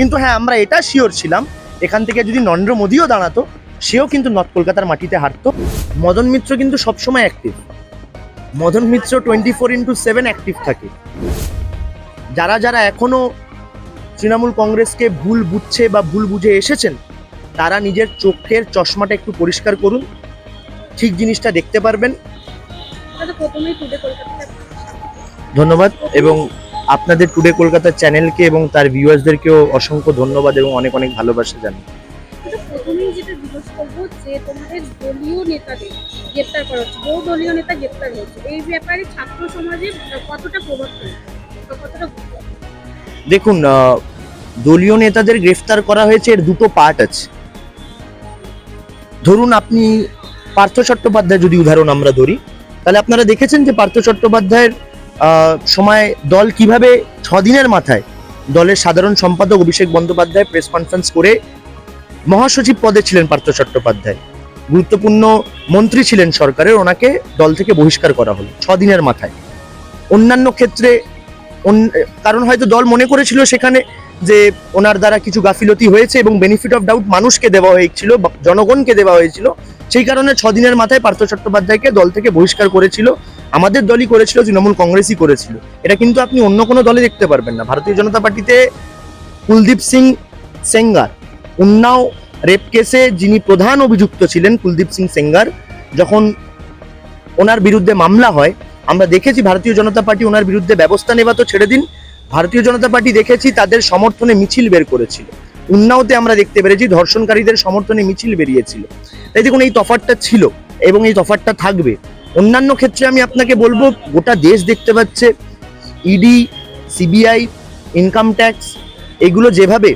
কিন্তু হ্যাঁ আমরা এটা শিওর ছিলাম। এখান থেকে যদি নরেন্দ্র মোদীও দাঁড়াতো সেও কিন্তু নর্থ কলকাতার মাটিতে হারতো মদন মিত্র কিন্তু সবসময় active Madan Mitra twenty four into seven active থাকে। যারা যারা এখনও তৃণমূল কংগ্রেসকে ভুল বুঝছে বা ভুল বুঝে এসেছেন তারা নিজের চোখের চশমাটা একটু পরিষ্কার করুন। ঠিক জিনিসটা দেখতে পারবেন। ধন্যবাদ এবং আপনাদের টুডে কলকাতা চ্যানেলকে এবং তার ভিউয়ার্সদেরকেও অসংখ্য ধন্যবাদ এবং অনেক অনেক ভালোবাসা জানাই। প্রথমেই যেটা জিজ্ঞেস করব যে তোমাদের দলীয় নেতাদের গ্রেপ্তার করা হচ্ছে? বহু দলীয় নেতা গ্রেপ্তার হচ্ছে এই ব্যাপারে ছাত্র সমাজের কতটা প্রভাব ফেলছে কতটা দেখুন দলীয় নেতাদের গ্রেফতার করা হয়েছে এর দুটো পার্ট আছে। ধরুন আপনি পার্থ চট্টোপাধ্যায় যদি উদাহরণ আমরা ধরি তাহলে আপনারা দেখেছেন যে পার্থ চট্টোপাধ্যায়ের সময় দল কীভাবে ছ দিনের মাথায় দলের সাধারণ সম্পাদক অভিষেক বন্দ্যোপাধ্যায় প্রেস কনফারেন্স করে মহাসচিব পদে ছিলেন পার্থ চট্টোপাধ্যায়। গুরুত্বপূর্ণ মন্ত্রী ছিলেন সরকারের, ওনাকে দল থেকে বহিষ্কার করা হলো ছ দিনের মাথায়। অন্যান্য ক্ষেত্রে কারণ হয়তো দল মনে করেছিল সেখানে যে ওনার দ্বারা কিছু গাফিলতি হয়েছে এবং বেনিফিট অফ ডাউট মানুষকে দেওয়া হয়েছিল জনগণকে দেওয়া হয়েছিল। সেই কারণে ছদিনের মাথায় পার্থ চট্টোপাধ্যায়কে দল থেকে বহিষ্কার করেছিল। আমাদের দলই করেছিল, তৃণমূল কংগ্রেসই করেছিল। এটা কিন্তু আপনি অন্য কোনো দলে দেখতে পারবেন না। ভারতীয় জনতা পার্টিতে কুলদীপ সিং সেঙ্গার, উন্নাও রেপ কেসে যিনি প্রধান অভিযুক্ত ছিলেন কুলদীপ সিং সেঙ্গার, যখন ওনার বিরুদ্ধে মামলা হয়, আমরা দেখেছি ভারতীয় জনতা পার্টি ওনার বিরুদ্ধে ব্যবস্থা নেওয়া তো ছেড়ে দিন। ভারতীয় জনতা পার্টি দেখেছি তাদের সমর্থনে মিছিল বের করেছিল। উন্নাওতে আমরা দেখতে পেরেছি ধর্ষণকারীদের সমর্থনে মিছিল বেরিয়েছিল। তাই দেখুন, এই তফাতটা ছিল এবং এই তফাতটা থাকবে। অন্যান্য ক্ষেত্রে আমি আপনাকে বলব, গোটা দেশ দেখতে পাচ্ছে ইডি সিবিআই ইনকাম ট্যাক্স এগুলো যেভাবে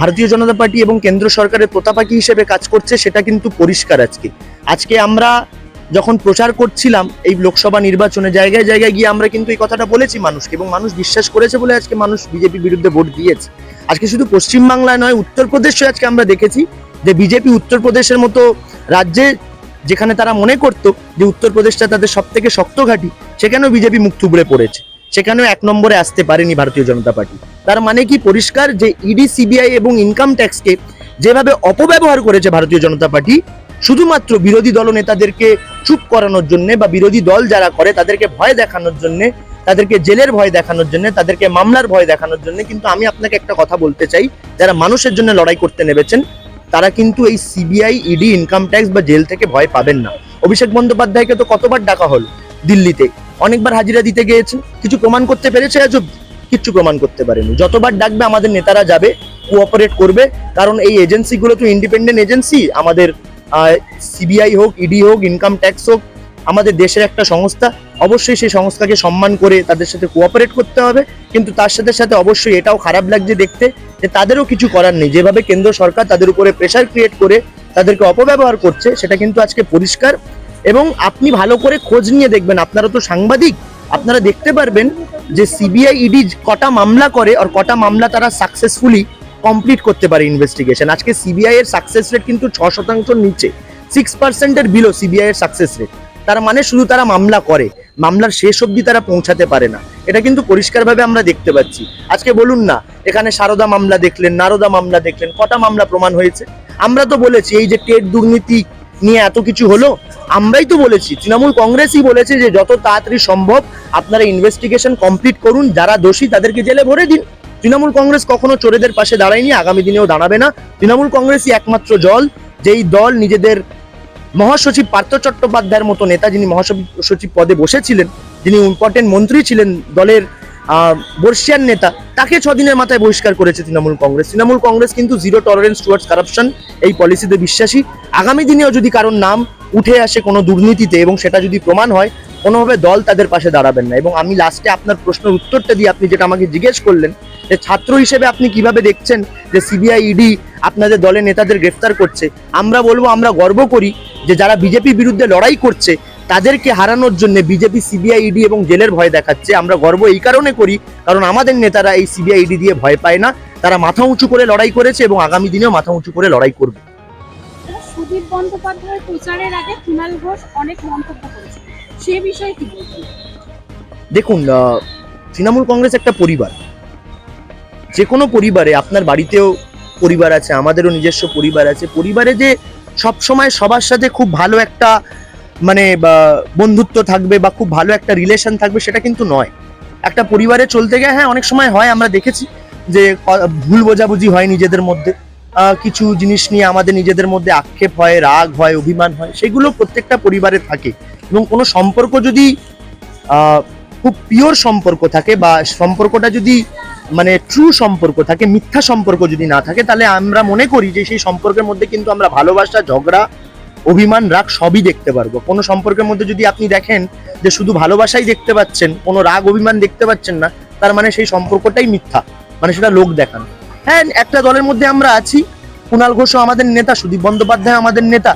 ভারতীয় জনতা পার্টি এবং কেন্দ্র সরকারের প্রতাপাকি হিসেবে কাজ করছে, সেটা কিন্তু পরিষ্কার আজকে। আজকে আমরা যখন প্রচার করছিলাম, এই লোকসভা নির্বাচনে জায়গায় জায়গায় গিয়ে আমরা কিন্তু এই কথাটা বলেছি মানুষকে এবং মানুষ বিশ্বাস করেছে বলে আজকে মানুষ বিজেপির বিরুদ্ধে ভোট দিয়েছে। আজকে শুধু পশ্চিমবাংলায় নয়, উত্তরপ্রদেশে আজকে আমরা দেখেছি যে বিজেপি উত্তরপ্রদেশের মতো রাজ্যে যেখানে তারা মনে করত যে উত্তরপ্রদেশটা তাদের সব থেকে শক্ত ঘাঁটি, সেখানেও বিজেপি মুখ থুবড়ে পড়েছে। সেখানেও এক নম্বরে আসতে পারেনি ভারতীয় জনতা পার্টি। তার মানে কি পরিষ্কার যে ইডি, সিবিআই এবং ইনকাম ট্যাক্সকে যেভাবে অপব্যবহার করেছে ভারতীয় জনতা পার্টি, শুধুমাত্র বিরোধী দল নেতাদেরকে চুপ করানোর জন্য বা বিরোধী দল যারা করে তাদেরকে ভয় দেখানোর জন্য, তাদেরকে জেলের ভয় দেখানোর জন্য, তাদেরকে মামলার ভয় দেখানোর জন্য, কিন্তু আমি আপনাকে একটা কথা বলতে চাই, যারা মানুষের জন্য লড়াই করতে নেমেছেন তারা কিন্তু এই সিবিআই ইডি ইনকাম ট্যাক্স বা জেল থেকে ভয় পাবেন না। অভিষেক বন্দ্যোপাধ্যায়কে তো কতবার ডাকা হলো দিল্লিতে? অনেকবার হাজিরা দিতে গিয়েছেন কিছু প্রমাণ করতে পেরেছে আজ? কিচ্ছু প্রমাণ করতে পারেনি। যতবার ডাকবে আমাদের নেতারা যাবে কোঅপারেট করবে। কারণ এই এজেন্সিগুলো তো ইন্ডিপেন্ডেন্ট এজেন্সি আমাদের সিবিআই হোক ইডি হোক ইনকাম ট্যাক্স হোক, আমাদের দেশের একটা সংস্থা। অবশ্যই সেই সংস্থাকে সম্মান করে তাদের সাথে কোঅপারেট করতে হবে। কিন্তু তার সাথে সাথে অবশ্যই এটাও খারাপ লাগছে দেখতে যে তাদেরও কিছু করার নেই। যেভাবে কেন্দ্র সরকার তাদের উপরে প্রেশার ক্রিয়েট করে তাদেরকে অপব্যবহার করছে, সেটা কিন্তু আজকে পরিষ্কার। এবং আপনি ভালো করে খোঁজ নিয়ে দেখবেন, আপনারা তো সাংবাদিক, আপনারা দেখতে পারবেন যে সিবিআই ইডি কটা মামলা করে আর কটা মামলা তারা সাকসেসফুলি কমপ্লিট করতে পারে ইনভেস্টিগেশন আজকে সিবিআই এর সাকসেস রেট কিন্তু ছ শতাংশ নিচে সিক্স পার্সেন্টের বিলো সিবিআই এর সাকসেস রেট তার মানে শুধু তারা মামলা করে। মামলার শেষ অবধি তারা পৌঁছাতে পারে না। এটা কিন্তু পরিষ্কারভাবে আমরা দেখতে পাচ্ছি। আজকে বলুন না, এখানে সারদা মামলা দেখলেন, নারদা মামলা দেখলেন, কটা মামলা প্রমাণ হয়েছে? আমরা তো বলেছি, এই যে টেট দুর্নীতি নিয়ে এত কিছু হলো, আমরাই তো বলেছি, তৃণমূল কংগ্রেসই বলেছে যে যত তাড়াতাড়ি সম্ভব আপনারা ইনভেস্টিগেশন কমপ্লিট করুন, যারা দোষী তাদেরকে জেলে ভরে দিন। তৃণমূল কংগ্রেস কখনো চোরেদের পাশে দাঁড়ায়নি, আগামী দিনেও দাঁড়াবে না। তৃণমূল কংগ্রেসই একমাত্র দল, যেই দল নিজেদের মহাসচিব পার্থ চট্টোপাধ্যায়ের মতো নেতা যিনি মহাসচিব পদে বসেছিলেন, যিনি ইম্পর্টেন্ট মন্ত্রী ছিলেন দলের বর্ষিয়ান নেতা, তাকে ছদিনের মাথায় বহিষ্কার করেছে তৃণমূল কংগ্রেস। তৃণমূল কংগ্রেস কিন্তু জিরো টলারেন্স টুয়ার্ডস কারাপশন এই পলিসিতে বিশ্বাসী। আগামী দিনেও যদি কারোর নাম উঠে আসে কোনো দুর্নীতিতে এবং সেটা যদি প্রমাণ হয়, কোনোভাবে দল তাদের পাশে দাঁড়াবেন না। এবং আমি লাস্টে আপনার প্রশ্নের উত্তরটা দিয়ে আপনি যেটা আমাকে জিজ্ঞেস করলেন, যে ছাত্র হিসেবে আপনি কীভাবে দেখছেন যে সিবিআই ইডি আপনাদের দলের নেতাদের গ্রেফতার করছে? আমরা বলব আমরা গর্ব করি যে যারা বিজেপির বিরুদ্ধে লড়াই করছে তাদেরকে হারানোর জন্য বিজেপি সিবিআই ইডি এবং জেলের ভয় দেখাচ্ছে। আমরা গর্ব এই কারণে করি কারণ আমাদের নেতারা এই সিবিআই ইডি দিয়ে ভয় পায় না। তারা মাথা উঁচু করে লড়াই করেছে এবং আগামী দিনেও মাথা উঁচু করে লড়াই করবে। সুদীপ বন্দ্যোপাধ্যায়ের প্রচারের আগে কুণাল ঘোষ অনেক মন্তব্য করেছে সে বিষয়ে কি দেখুন তৃণমূল কংগ্রেস একটা পরিবার। যে কোনো পরিবারে আপনার বাড়িতেও পরিবার আছে আমাদেরও নিজস্ব পরিবার আছে। পরিবারে যে সবসময় সবার সাথে খুব ভালো একটা মানে বন্ধুত্ব থাকবে বা খুব ভালো একটা রিলেশন থাকবে সেটা কিন্তু নয়। একটা পরিবারে চলতে গিয়ে হ্যাঁ অনেক সময় হয়, আমরা দেখেছি যে ভুল বোঝাবুঝি হয় নিজেদের মধ্যে। কিছু জিনিস নিয়ে আমাদের নিজেদের মধ্যে আক্ষেপ হয়, রাগ হয়, অভিমান হয়, সেগুলো প্রত্যেকটা পরিবারে থাকে। এবং কোনো সম্পর্ক যদি খুব পিওর সম্পর্ক থাকে বা সম্পর্কটা যদি মানে ট্রু সম্পর্ক থাকে, মিথ্যা সম্পর্ক যদি না থাকে, তাহলে আমরা মনে করি যে সেই সম্পর্কের মধ্যে কিন্তু আমরা ভালোবাসা, ঝগড়া, অভিমান, রাগ সবই দেখতে পারব। কোনো সম্পর্কের মধ্যে যদি আপনি দেখেন যে শুধু ভালোবাসাই দেখতে পাচ্ছেন, কোনো রাগ, অভিমান দেখতে পাচ্ছেন না, তার মানে সেই সম্পর্কটাই মিথ্যা মানে সেটা লোক দেখানো। হ্যাঁ একটা দলের মধ্যে আমরা আছি কুণাল ঘোষও আমাদের নেতা, সুদীপ বন্দ্যোপাধ্যায় আমাদের নেতা।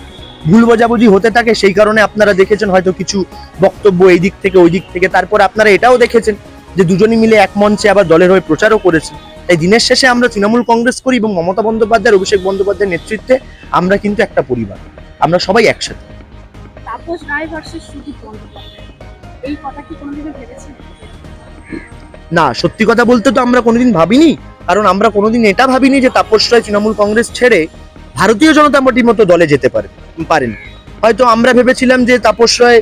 ভুল বোঝাবুঝি হতে থাকে, সেই কারণে আপনারা দেখেছেন হয়তো কিছু বক্তব্য এই দিক থেকে, ওই দিক থেকে, তারপর আপনারা এটাও দেখেছেন। যে দুজনই মিলে এক মঞ্চে আবার দলের হয়ে প্রচারও করেছে। তাই দিনের শেষে আমরা তৃণমূল কংগ্রেস করি এবং মমতা বন্দ্যোপাধ্যায় অভিষেক বন্দ্যোপাধ্যায়ের নেতৃত্বে আমরা কিন্তু একটা পরিবার। আমরা সবাই একসাথে। তাপস রায় ভার্সেস সুদীপ বন্দ্যোপাধ্যায়। এই কথা কি কোনোদিনও ভেবেছেন? না সত্যি কথা বলতে তো আমরা কোনোদিন ভাবিনি কারণ আমরা কোনোদিন এটা ভাবিনি যে তাপস রায় তৃণমূল কংগ্রেস ছেড়ে ভারতীয় জনতা পার্টির মতো দলে যেতে পারে পারেন। হয়তো আমরা ভেবেছিলাম যে তাপস রায়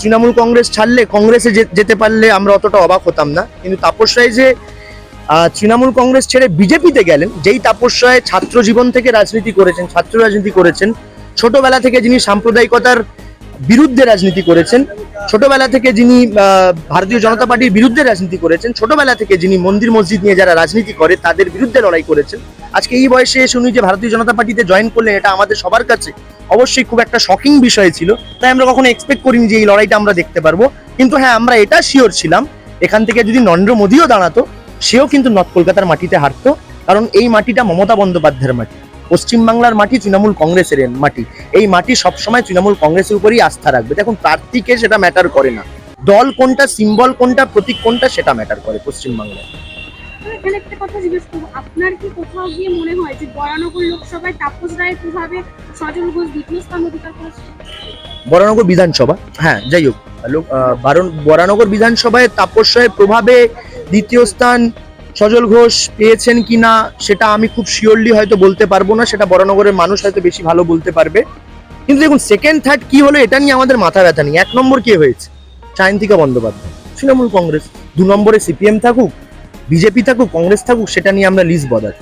তৃণমূল কংগ্রেস ছাড়লে কংগ্রেসে যেতে পারলে আমরা অতটা অবাক হতাম না। কিন্তু তাপস রায় যে তৃণমূল কংগ্রেস ছেড়ে বিজেপিতে গেলেন, যেই তাপস রায় ছাত্র জীবন থেকে রাজনীতি করেছেন, ছাত্র রাজনীতি করেছেন, ছোটবেলা থেকে যিনি সাম্প্রদায়িকতার বিরুদ্ধে রাজনীতি করেছেন। ছোটবেলা থেকে যিনি ভারতীয় জনতা পার্টির বিরুদ্ধে রাজনীতি করেছেন, ছোটবেলা থেকে যিনি মন্দির মসজিদ নিয়ে যারা রাজনীতি করে, তাদের বিরুদ্ধে লড়াই করেছেন। আজকে এই বয়সে এসে উনি যে ভারতীয় জনতা পার্টিতে জয়েন করলেন, এটা আমাদের সবার কাছে অবশ্যই খুব একটা শকিং বিষয় ছিল। তাই আমরা কখনো এক্সপেক্ট করিনি যে এই লড়াইটা আমরা দেখতে পারব। কিন্তু হ্যাঁ আমরা এটা শিওর ছিলাম। এখান থেকে যদি নরেন্দ্র মোদীও দাঁড়াতো, সেও কিন্তু নর্থ কলকাতার মাটিতে হারতো। কারণ এই মাটিটা মমতা বন্দ্যোপাধ্যায়ের মাটি। পশ্চিমবাংলার মাটি তৃণমূল কংগ্রেসের মাটি। এই মাটি সবসময় তৃণমূল কংগ্রেসের উপরই আস্থা রাখবে। দেখুন প্রার্থীকে সেটা ম্যাটার করে না। দল কোনটা সিম্বল কোনটা প্রতীক কোনটা সেটা ম্যাটার করে পশ্চিমবাংলায়। তো এখানে একটা কথা জিজ্ঞেস করব আপনার কি কোথাও গিয়ে মনে হয় যে বরানগর লোকসভায় তাপস রায়ের প্রভাবে সজল ঘোষ দ্বিতীয় স্থান অধিকার করেছে? বরানগর বিধানসভা? হ্যাঁ যাই হোক। বারণ- বরানগর বিধানসভায় তাপস রায়ের প্রভাবে দ্বিতীয় স্থান সজল ঘোষ পেয়েছেন কিনা সেটা আমি খুব শিওরলি হয়তো বলতে পারব না সেটা বরানগরের মানুষ হয়তো বেশি ভালো বলতে পারবে। কিন্তু দেখুন সেকেন্ড থার্ড কি হলো এটা নিয়ে আমাদের মাথা ব্যথা নেই। এক নম্বর কে হয়েছে? সায়ন্তিকা বন্দ্যোপাধ্যায়। তৃণমূল কংগ্রেস। দু নম্বরে সিপিএম থাকুক বিজেপি থাকুক কংগ্রেস থাকুক সেটা নিয়ে আমরা লিস্ট বদার।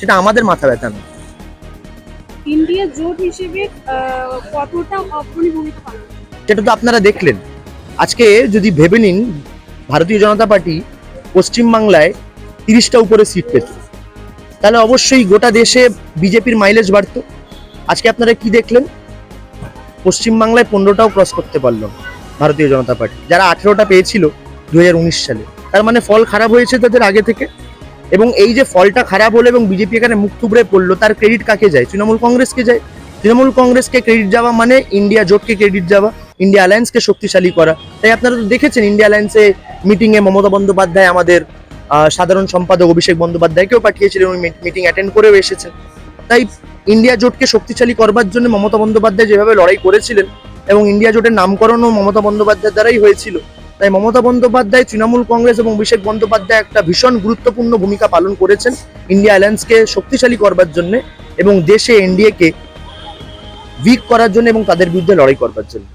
সেটা আমাদের মাথা ব্যথা নেই। ইন্ডিয়া জোট হিসেবে কতটা অগ্রণী ভূমিকা পালন সেটা তো আপনারা দেখলেন। আজকে যদি ভেবে নিন ভারতীয় জনতা পার্টি পশ্চিমবাংলায় তিরিশটা উপরে সিট পেত। তাহলে অবশ্যই গোটা দেশে বিজেপির মাইলেজ বাড়তো। আজকে আপনারা কি দেখলেন? পশ্চিমবাংলায় পনেরোটাও ক্রস করতে পারল ভারতীয় জনতা পার্টি। যারা আঠেরোটা পেয়েছিল দুই হাজার উনিশ সালে, তার মানে ফল খারাপ হয়েছে তাদের আগে থেকে। এবং এই যে ফলটা খারাপ হলো এবং বিজেপি এখানে মুখ থুবড়ে পড়ল, তার ক্রেডিট কাকে যায়? তৃণমূল কংগ্রেসকে যায়। তৃণমূল কংগ্রেসকে ক্রেডিট যাওয়া মানে ইন্ডিয়া জোটকে ক্রেডিট যাওয়া ইন্ডিয়া অ্যালায়েন্সকে শক্তিশালী করা। তাই আপনারা তো দেখেছেন ইন্ডিয়া অ্যালায়েন্সে মিটিংয়ে মমতা বন্দ্যোপাধ্যায় আমাদের সাধারণ সম্পাদক অভিষেক বন্দ্যোপাধ্যায়কেও পাঠিয়েছিলেন, উনি মিটিং অ্যাটেন্ড করেও এসেছেন। তাই ইন্ডিয়া জোটকে শক্তিশালী করবার জন্য মমতা বন্দ্যোপাধ্যায় যেভাবে লড়াই করেছিলেন এবং ইন্ডিয়া জোটের নামকরণও মমতা বন্দ্যোপাধ্যায়ের দ্বারাই হয়েছিল। তাই মমতা বন্দ্যোপাধ্যায়, তৃণমূল কংগ্রেস এবং অভিষেক বন্দ্যোপাধ্যায় একটা ভীষণ গুরুত্বপূর্ণ ভূমিকা পালন করেছেন ইন্ডিয়া অ্যালায়েন্সকে শক্তিশালী করবার জন্য এবং দেশে এনডিএকে উইক করার জন্য এবং তাদের বিরুদ্ধে লড়াই করবার জন্য।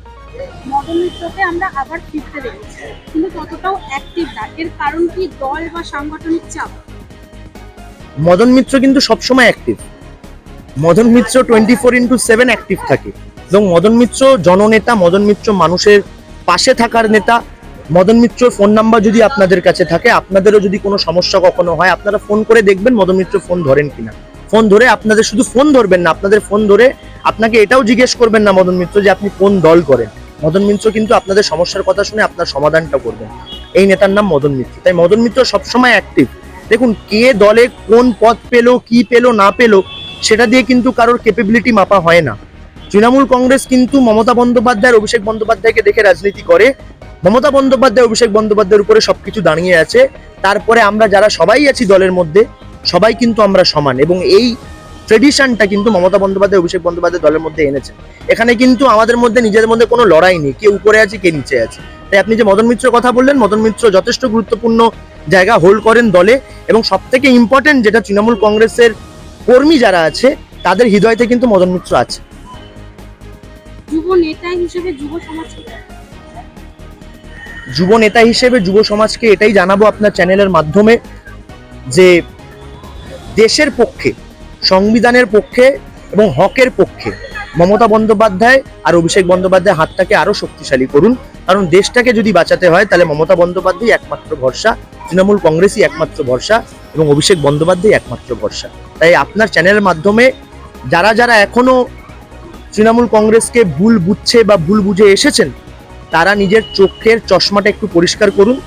মিত্রকে আমরা আবার ফিরতে দেখেছি, কিন্তু ততটাও অ্যাক্টিভ না। এর কারণ কি দল বা সাংগঠনিক চাপ? মদন মিত্র কিন্তু সবসময় active Madan Mitra twenty four into seven active থাকে। এবং মদন মিত্র জননেতা, মদন মিত্র মানুষের পাশে থাকার নেতা। মদন মিত্র ফোন নাম্বার যদি আপনাদের কাছে থাকে, আপনাদেরও যদি কোনো সমস্যা কখনো হয়, আপনারা ফোন করে দেখবেন মদন মিত্র ফোন ধরেন কিনা। ফোন ধরে আপনাদের শুধু ফোন ধরবেন না, আপনাদের ফোন ধরে আপনাকে এটাও জিজ্ঞেস করবেন না মদন মিত্র যে আপনি কোন দল করেন। মদন মিত্র কিন্তু আপনাদের সমস্যার কথা শুনে আপনার সমাধানটা করবেন। এই নেতার নাম মদন মিত্র। তাই মদন মিত্র সবসময় অ্যাক্টিভ দেখুন, কে দলে কোন পদ পেল, কি পেল, না পেল, সেটা দিয়ে কিন্তু কারোর ক্যাপেবিলিটি মাপা হয় না। তৃণমূল কংগ্রেস কিন্তু মমতা বন্দ্যোপাধ্যায় আর অভিষেক বন্দ্যোপাধ্যায়কে দেখে রাজনীতি করে। মমতা বন্দ্যোপাধ্যায়, অভিষেক বন্দ্যোপাধ্যায়ের উপরে সবকিছু দাঁড়িয়ে আছে। তারপরে আমরা যারা সবাই আছি দলের মধ্যে, সবাই কিন্তু আমরা সমান। এবং এই ট্রেডিশনটা কিন্তু মমতা বন্দ্যোপাধ্যায় অভিষেক বন্দ্যোপাধ্যায় দলের মধ্যে এনেছে। এখানে কিন্তু আমাদের মধ্যে নিজেদের মধ্যে কোনো লড়াই নেই কে উপরে আছে কে নিচে আছে। তাই আপনি যে মদন মিত্র কথা বললেন মদন মিত্র যথেষ্ট গুরুত্বপূর্ণ জায়গা হোল্ড করেন দলে এবং সব থেকে ইম্পর্টেন্ট যেটা তৃণমূল কংগ্রেসের কর্মী যারা আছে তাদের হৃদয়তে কিন্তু মদন মিত্র আছে। যুব নেতা হিসেবে যুব নেতা হিসেবে যুব সমাজকে এটাই জানাব আপনার চ্যানেলের মাধ্যমে যে দেশের পক্ষে সংবিধানের পক্ষে এবং হকের পক্ষে মমতা বন্দ্যোপাধ্যায় আর অভিষেক বন্দ্যোপাধ্যায় হাতটাকে আরও শক্তিশালী করুন। কারণ দেশটাকে যদি বাঁচাতে হয়, তাহলে মমতা বন্দ্যোপাধ্যায় একমাত্র ভরসা, তৃণমূল কংগ্রেসই একমাত্র ভরসা এবং অভিষেক বন্দ্যোপাধ্যায় একমাত্র ভরসা। তাই আপনার চ্যানেলের মাধ্যমে যারা যারা এখনও তৃণমূল কংগ্রেসকে ভুল বুঝছে বা ভুল বুঝে এসেছেন, তারা নিজের চোখের চশমাটা একটু পরিষ্কার করুন।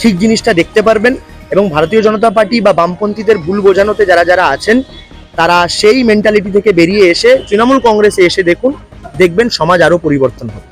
ঠিক জিনিসটা দেখতে পারবেন। এবং ভারতীয় জনতা পার্টি বা বামপন্থীদের ভুল বোঝানোতে যারা যারা আছেন, তারা সেই মেন্টালিটি থেকে বেরিয়ে এসে তৃণমূল কংগ্রেসে এসে দেখুন, দেখবেন সমাজ আরও পরিবর্তন হবে।